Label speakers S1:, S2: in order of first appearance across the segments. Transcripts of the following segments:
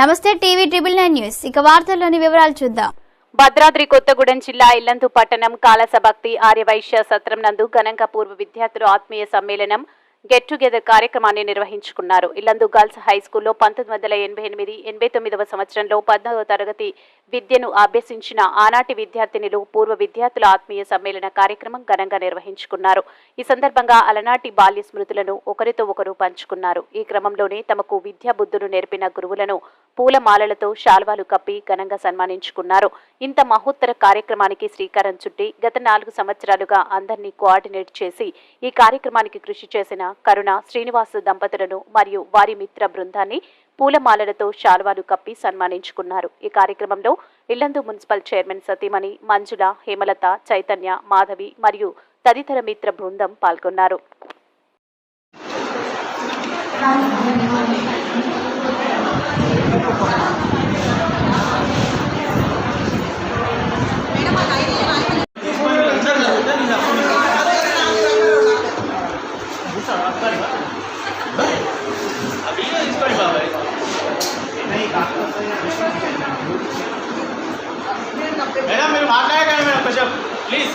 S1: నమస్తే TV triple nine news. ఇక వార్తల్లోని వివరాలు చూద్దాం.
S2: భద్రాద్రి కొత్తగూడెం జిల్లా ఇల్లందు పట్టణం కాలసభక్తి ఆర్యవైశ్య సత్రం నందు గణంక పూర్వ విద్యార్థుల ఆత్మీయ సమ్మేళనం గెట్ టుగెదర్ కార్యక్రమాన్ని నిర్వహించుకున్నారు. ఇల్లందు గర్ల్స్ హై స్కూల్లో పంతొమ్మిది వందల ఎనభై ఎనిమిది ఎనభై తొమ్మిదవ సంవత్సరంలో పద్నాలుగో తరగతి విద్యను అభ్యసించిన ఆనాటి విద్యార్థినిలు పూర్వ విద్యార్థుల ఆత్మీయ సమ్మేళన కార్యక్రమం ఘనంగా నిర్వహించుకున్నారు. ఈ సందర్భంగా అలనాటి బాల్య స్మృతులను ఒకరితో ఒకరు పంచుకున్నారు. ఈ క్రమంలోనే తమకు విద్యా బుద్ధులు నేర్పిన గురువులను పూలమాలలతో శాల్వాలు కప్పి ఘనంగా సన్మానించుకున్నారు. ఇంత మహోత్తర కార్యక్రమానికి శ్రీకారం చుట్టి గత నాలుగు సంవత్సరాలుగా అందరినీ కోఆర్డినేట్ చేసి ఈ కార్యక్రమానికి కృషి చేసిన కరుణ శ్రీనివాస దంపతులను మరియు వారి మిత్ర బృందాన్ని పూలమాలలతో శాల్వాలు కప్పి సన్మానించుకున్నారు. ఈ కార్యక్రమంలో ఇల్లందు మున్సిపల్ చైర్మన్ సతీమణి మంజుల హేమలత చైతన్య మాధవి మరియు తదితర మిత్ర బృందం పాల్గొన్నారు.
S3: ప్లీజ్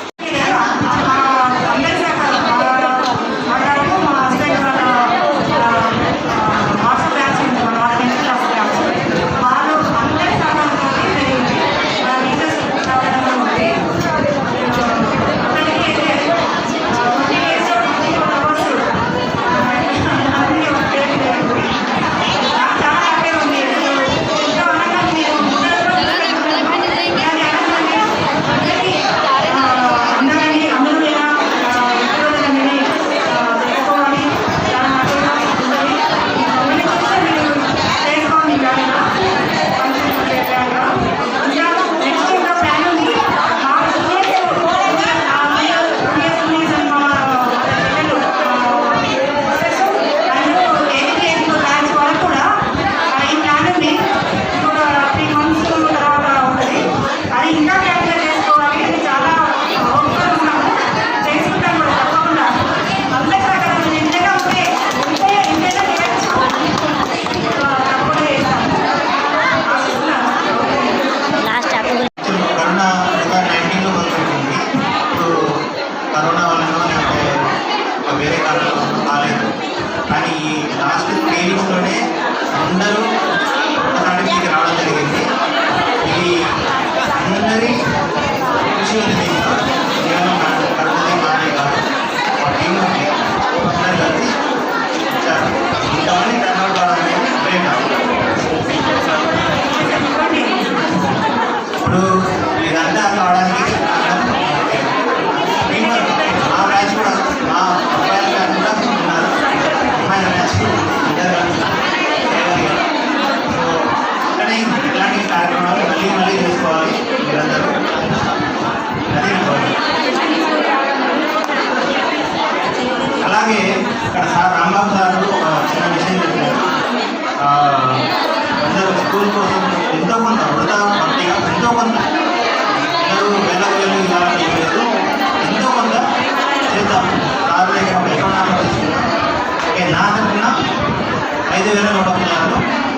S4: వేల నూట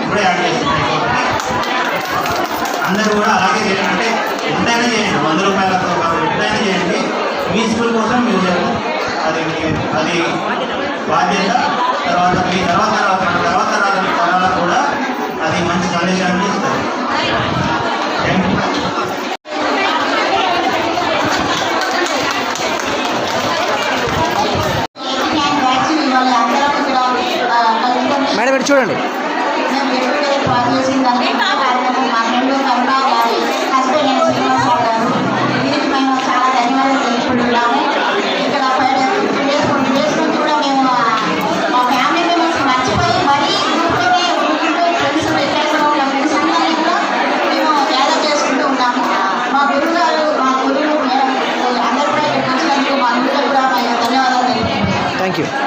S4: ఇప్పుడే యాడ్ చేస్తున్నాను అందరూ కూడా అలాగే చేయండి. అంటే ఎంతైనా చేయండి. వంద రూపాయలతో కాదు ఎంతైనా చేయండి. మీ స్కూల్ కోసం మీరు చేయాలి అది అది బాధ్యత. తర్వాత మీ తర్వాత